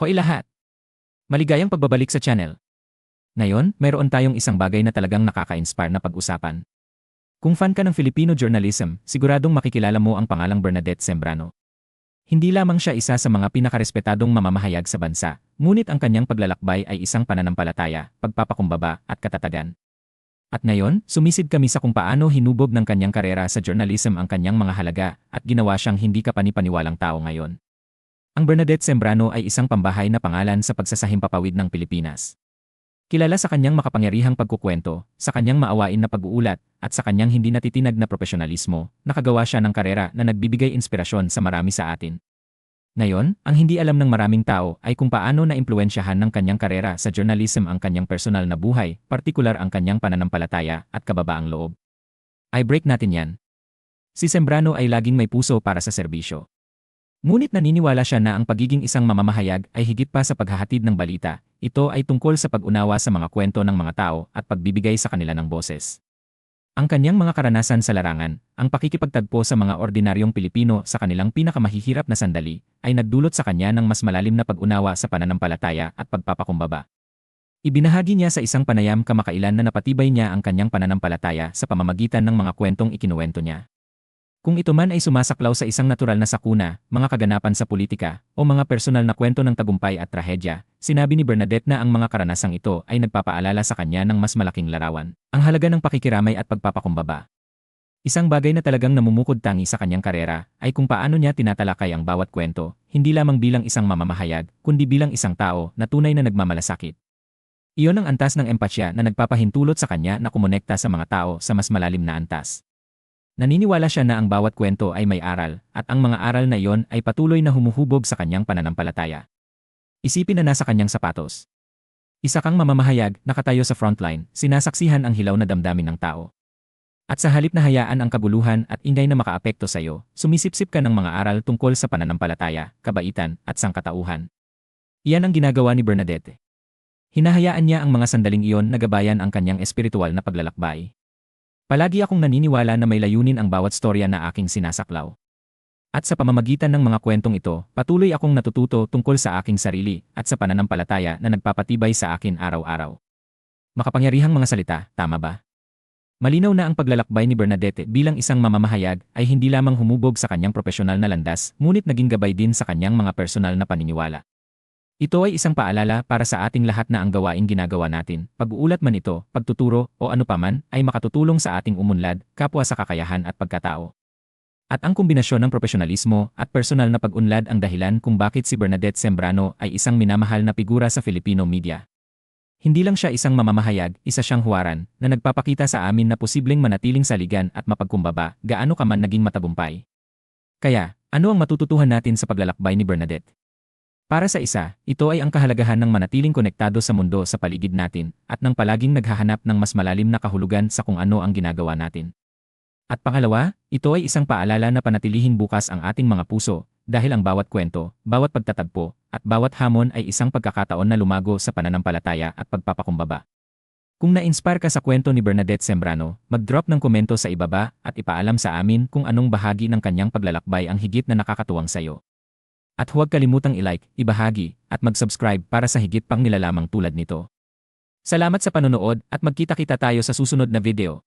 Hoy lahat! Maligayang pagbabalik sa channel. Ngayon, mayroon tayong isang bagay na talagang nakaka-inspire na pag-usapan. Kung fan ka ng Filipino journalism, siguradong makikilala mo ang pangalang Bernadette Sembrano. Hindi lamang siya isa sa mga pinakarespetadong mamamahayag sa bansa, ngunit ang kanyang paglalakbay ay isang pananampalataya, pagpapakumbaba, at katatagan. At ngayon, sumisid kami sa kung paano hinubog ng kanyang karera sa journalism ang kanyang mga halaga at ginawa siyang hindi kapanipaniwalang tao ngayon. Ang Bernadette Sembrano ay isang pambahay na pangalan sa pagsasahimpapawid ng Pilipinas. Kilala sa kanyang makapangyarihang pagkukwento, sa kanyang maawain na pag-uulat, at sa kanyang hindi natitinag na profesionalismo, nakagawa siya ng karera na nagbibigay inspirasyon sa marami sa atin. Ngayon, ang hindi alam ng maraming tao ay kung paano na impluensyahan ng kanyang karera sa journalism ang kanyang personal na buhay, partikular ang kanyang pananampalataya at kababaang loob. I break natin yan. Si Sembrano ay laging may puso para sa serbisyo. Ngunit naniniwala siya na ang pagiging isang mamamahayag ay higit pa sa paghahatid ng balita, ito ay tungkol sa pag-unawa sa mga kwento ng mga tao at pagbibigay sa kanila ng boses. Ang kanyang mga karanasan sa larangan, ang pakikipagtagpo sa mga ordinaryong Pilipino sa kanilang pinakamahihirap na sandali, ay nagdulot sa kanya ng mas malalim na pag-unawa sa pananampalataya at pagpapakumbaba. Ibinahagi niya sa isang panayam kamakailan na napatibay niya ang kanyang pananampalataya sa pamamagitan ng mga kwentong ikinuwento niya. Kung ito man ay sumasaklaw sa isang natural na sakuna, mga kaganapan sa politika, o mga personal na kwento ng tagumpay at trahedya, sinabi ni Bernadette na ang mga karanasang ito ay nagpapaalala sa kanya ng mas malaking larawan, ang halaga ng pakikiramay at pagpapakumbaba. Isang bagay na talagang namumukod tangi sa kanyang karera ay kung paano niya tinatalakay ang bawat kwento, hindi lamang bilang isang mamamahayag, kundi bilang isang tao na tunay na nagmamalasakit. Iyon ang antas ng empatya na nagpapahintulot sa kanya na kumonekta sa mga tao sa mas malalim na antas. Naniniwala siya na ang bawat kwento ay may aral, at ang mga aral na iyon ay patuloy na humuhubog sa kanyang pananampalataya. Isipin na nasa kanyang sapatos. Isa kang mamamahayag, nakatayo sa frontline, sinasaksihan ang hilaw na damdamin ng tao. At sa halip na hayaan ang kabuluhan at ingay na makaapekto sa iyo, sumisipsip ka ng mga aral tungkol sa pananampalataya, kabaitan, at sangkatauhan. Iyan ang ginagawa ni Bernadette. Hinahayaan niya ang mga sandaling iyon na gabayan ang kanyang espiritual na paglalakbay. Palagi akong naniniwala na may layunin ang bawat storya na aking sinasaklaw. At sa pamamagitan ng mga kwentong ito, patuloy akong natututo tungkol sa aking sarili at sa pananampalataya na nagpapatibay sa akin araw-araw. Makapangyarihang mga salita, tama ba? Malinaw na ang paglalakbay ni Bernadette bilang isang mamamahayag ay hindi lamang humubog sa kanyang profesional na landas, ngunit naging gabay din sa kanyang mga personal na paniniwala. Ito ay isang paalala para sa ating lahat na ang gawaing ginagawa natin, pag-uulat man ito, pagtuturo, o ano paman, ay makatutulong sa ating umunlad, kapwa sa kakayahan at pagkatao. At ang kombinasyon ng profesionalismo at personal na pag-unlad ang dahilan kung bakit si Bernadette Sembrano ay isang minamahal na figura sa Filipino media. Hindi lang siya isang mamamahayag, isa siyang huwaran, na nagpapakita sa amin na posibleng manatiling saligan at mapagkumbaba, gaano ka man naging matagumpay. Kaya, ano ang matututuhan natin sa paglalakbay ni Bernadette? Para sa isa, ito ay ang kahalagahan ng manatiling konektado sa mundo sa paligid natin at ng palaging naghahanap ng mas malalim na kahulugan sa kung ano ang ginagawa natin. At pangalawa, ito ay isang paalala na panatilihin bukas ang ating mga puso dahil ang bawat kwento, bawat pagtatagpo, at bawat hamon ay isang pagkakataon na lumago sa pananampalataya at pagpapakumbaba. Kung na-inspire ka sa kwento ni Bernadette Sembrano, mag-drop ng komento sa ibaba at ipaalam sa amin kung anong bahagi ng kanyang paglalakbay ang higit na nakakatuwang sayo. At huwag kalimutang i-like, ibahagi, at mag-subscribe para sa higit pang nilalamang tulad nito. Salamat sa panonood at magkita-kita tayo sa susunod na video.